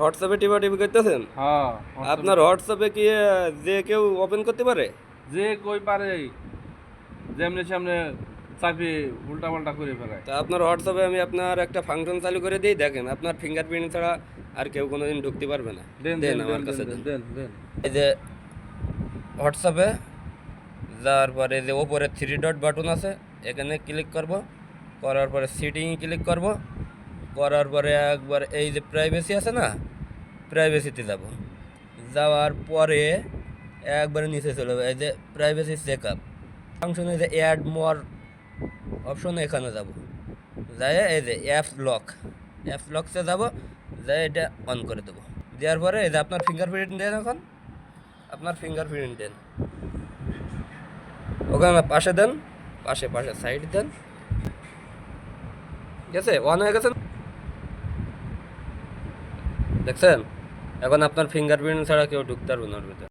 হোয়াটসঅ্যাপে টিপা টিপি করতেছেন? হ্যাঁ আপনার হোয়াটসঅ্যাপে কি যে কেউ ওপেন করতে পারে? যে কই পারে যেমনি সামনে চাকরি উল্টা পাল্টা করে ফেলায়। তা আপনার হোয়াটসঅ্যাপে আমি আপনার একটা ফাংশন চালু করে দিই দেখেন আপনার ফিঙ্গারপ্রিন্ট ছাড়া আর কেউ কোনোদিন ঢুকতে পারবে না। দেন আমার কাছে দেন দেন। দেন দেন। এই যে হোয়াটসঅ্যাপে যাওয়ার পরে যে ওপরে থ্রি ডট বাটন আছে এখানে ক্লিক করব করার পরে সিটিং ক্লিক করব করার পরে একবার এই যে প্রাইভেসি আছে না প্রাইভেসিতে যাব। যাওয়ার পরে একবারে নিচে চলে যাবে, এই যে প্রাইভেসি চেক আপ ফাংশনে যে অ্যাড মোর অপশন এখানে যাব। যাই এই যে অ্যাপস লক অ্যাপস লকসে যাব যাই এটা অন করে দেবো। দেওয়ার পরে এই যে আপনার ফিঙ্গারপ্রিন্ট দেন এখন। আপনার ফিঙ্গারপ্রিন্ট দেন। ওখানে পাশে দেন, পাশে পাশে সাইড দেন। ঠিক আছে অন হয়ে গেছে দেখছেন? এখন আপনার ফিঙ্গারপ্রিন্ট ছাড়া কেউ ঢুকতে পারবে না ওর ভিতরে।